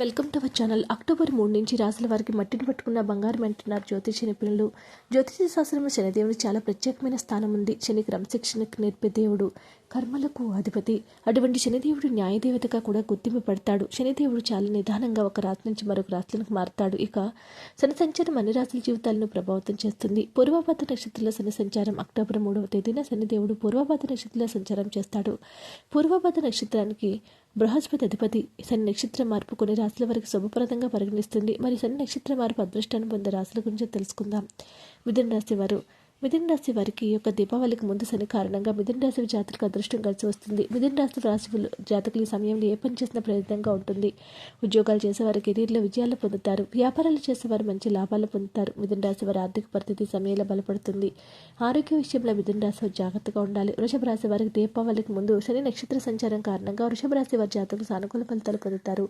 Welcome to our channel. October మూడు నుంచి రాసుల వారికి మట్టిని పట్టుకున్న బంగారం అంటున్నారు జ్యోతిష నిపుణులు. జ్యోతిష శాస్త్రంలో శనిదేవుడు చాలా ప్రత్యేకమైన స్థానం ఉంది. శని క్రమశిక్షణకు నేర్పే దేవుడు కర్మలకు అధిపతి. అటువంటి శనిదేవుడు న్యాయదేవతగా కూడా గుర్తింపు పడతాడు శనిదేవుడు చాలా నిదానంగా ఒక రాశి నుంచి మరొక రాశులకు మారుతాడు. ఇక శని సంచారం అన్ని రాశుల జీవితాలను ప్రభావితం చేస్తుంది. పూర్వపాత నక్షత్రంలో శని సంచారం అక్టోబర్ మూడవ తేదీన శనిదేవుడు పూర్వపాత నక్షత్రంలో సంచారం చేస్తాడు. పూర్వపాత నక్షత్రానికి బృహస్పతి అధిపతి శని నక్షత్ర మార్పు కొన్ని రాశుల వరకు శుభప్రదంగా పరిగణిస్తుంది. మరి శని నక్షత్ర మార్పు అదృష్టాన్ని పొందే రాశుల గురించి తెలుసుకుందాం. మిథున రాశి వారు మిథున రాశి వారికి ఈ యొక్క దీపావళికి ముందు శని కారణంగా మిథున రాశి జాతకులకు అదృష్టం కలిసి వస్తుంది. మిథున రాశి రాశి జాతకులు ఈ సమయంలో ఏ పని చేసిన ప్రయత్నంగా ఉంటుంది. ఉద్యోగాలు చేసేవారు కెరీర్లో విజయాలు పొందుతారు. వ్యాపారాలు చేసేవారు మంచి లాభాలు పొందుతారు. మిథున రాశి వారి ఆర్థిక పరిస్థితి సమయంలో బలపడుతుంది. ఆరోగ్య విషయంలో మిథున రాశి వారు జాగ్రత్తగా ఉండాలి. వృషభ రాశి వారికి దీపావళికి ముందు శని నక్షత్ర సంచారం కారణంగా వృషభ రాశి వారి జాతకులు సానుకూల ఫలితాలు పొందుతారు.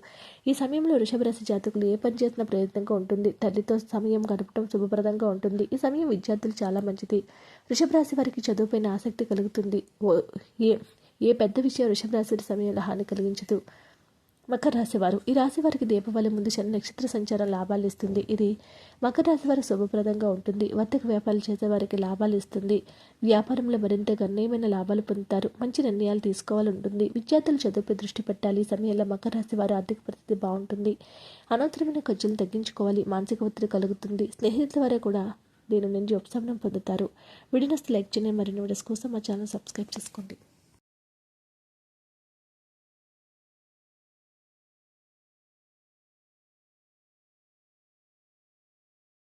ఈ సమయంలో వృషభ రాశి జాతకులు ఏ పని చేసిన ప్రయత్నంగా ఉంటుంది. తల్లితో సమయం గడపడం శుభప్రదంగా ఉంటుంది. ఈ సమయం విద్యార్థులు చాలా మంచి మంచిది. వృషభ రాశి వారికి చదువుపైన ఆసక్తి కలుగుతుంది. ఓ ఏ ఏ పెద్ద విషయం వృషభ రాశి సమయంలో హాని కలిగించదు. మకర రాశి వారు ఈ రాశి వారికి దీపావళి ముందు చిన్న నక్షత్ర సంచారం లాభాలు ఇస్తుంది. ఇది మకర రాశి వారికి శుభప్రదంగా ఉంటుంది. వర్తక వ్యాపారాలు చేసే వారికి లాభాలు ఇస్తుంది. వ్యాపారంలో మరింత గణనీయమైన లాభాలు పొందుతారు. మంచి నిర్ణయాలు తీసుకోవాలి ఉంటుంది విద్యార్థులు చదువుపై దృష్టి పెట్టాలి. సమయంలో మకర రాశి వారు ఆర్థిక పరిస్థితి బాగుంటుంది. అనవసరమైన ఖర్చులు తగ్గించుకోవాలి. మానసిక ఒత్తిడి కలుగుతుంది. స్నేహితుల వారే కూడా దీని నుండి ఉపశమనం పొందుతారు. వీడియోస్ లైక్ చేయండి. మరిన్ని వీడియోస్ కోసం మా ఛానల్ సబ్స్క్రైబ్ చేసుకోండి.